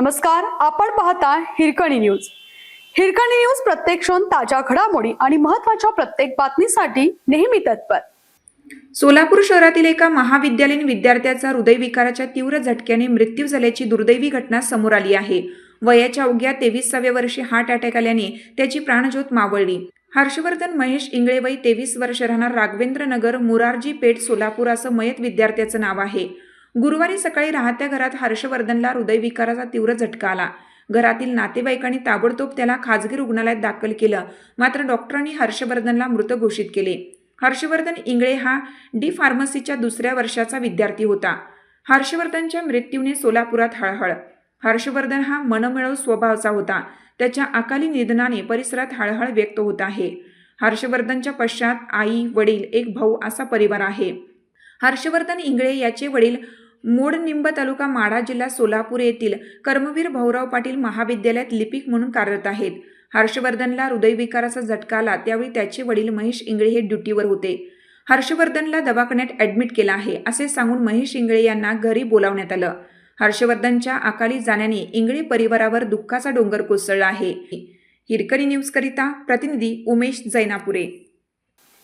नमस्कार आपण पाहता हिरकणी न्यूज. हिरकणी न्यूज प्रत्येक क्षण ताज्या घडामोडी आणि महत्त्वाच्या प्रत्येक बातमीसाठी नेहमी तत्पर. सोलापूर शहरातील एका महाविद्यालयीन विद्यार्थ्याचा हृदयविकाराच्या तीव्र झटक्याने मृत्यू झाल्याची दुर्दैवी घटना समोर आली आहे. वयाच्या अवघ्या तेवीसाव्या वर्षी हार्ट अटॅक आल्याने त्याची प्राणज्योत मावळली. हर्षवर्धन महेश इंगळे वय तेवीस वर्ष राहणार राघवेंद्र नगर मुरारजी पेठ सोलापूर असं मयत विद्यार्थ्याचं नाव आहे. गुरुवारी सकाळी राहत्या घरात हर्षवर्धनला हृदयविकाराचा तीव्र झटका आला. घरातील नातेवाईकांनी ताबडतोब त्याला खाजगी रुग्णालयात दाखल केलं. मात्र डॉक्टरांनी हर्षवर्धनला मृत घोषित केले. हर्षवर्धन इंगळे हा डी फार्मसीच्या दुसऱ्या वर्षाचा विद्यार्थी होता. हर्षवर्धनच्या मृत्यूने सोलापुरात हळहळ. हर्षवर्धन हा मनमिळव स्वभावाचा होता. त्याच्या अकाली निधनाने परिसरात हळहळ व्यक्त होत आहे. हर्षवर्धनच्या पश्चात आई वडील एक भाऊ असा परिवार आहे. हर्षवर्धन इंगळे याचे वडील मोडनिंब तालुका माढा जिल्हा सोलापूर येथील कर्मवीर भाऊराव पाटील महाविद्यालयात लिपिक म्हणून कार्यरत आहेत. हर्षवर्धनला हृदयविकाराचा झटका आला त्यावेळी त्याचे वडील महेश इंगळे हे ड्युटीवर होते. हर्षवर्धनला दवाखान्यात ॲडमिट केलं आहे असे सांगून महेश इंगळे यांना घरी बोलावण्यात आलं. हर्षवर्धनच्या अकाली जाण्याने इंगळे परिवारावर दुःखाचा डोंगर कोसळला आहे. हिरकणी न्यूजकरिता प्रतिनिधी उमेश जैनापुरे.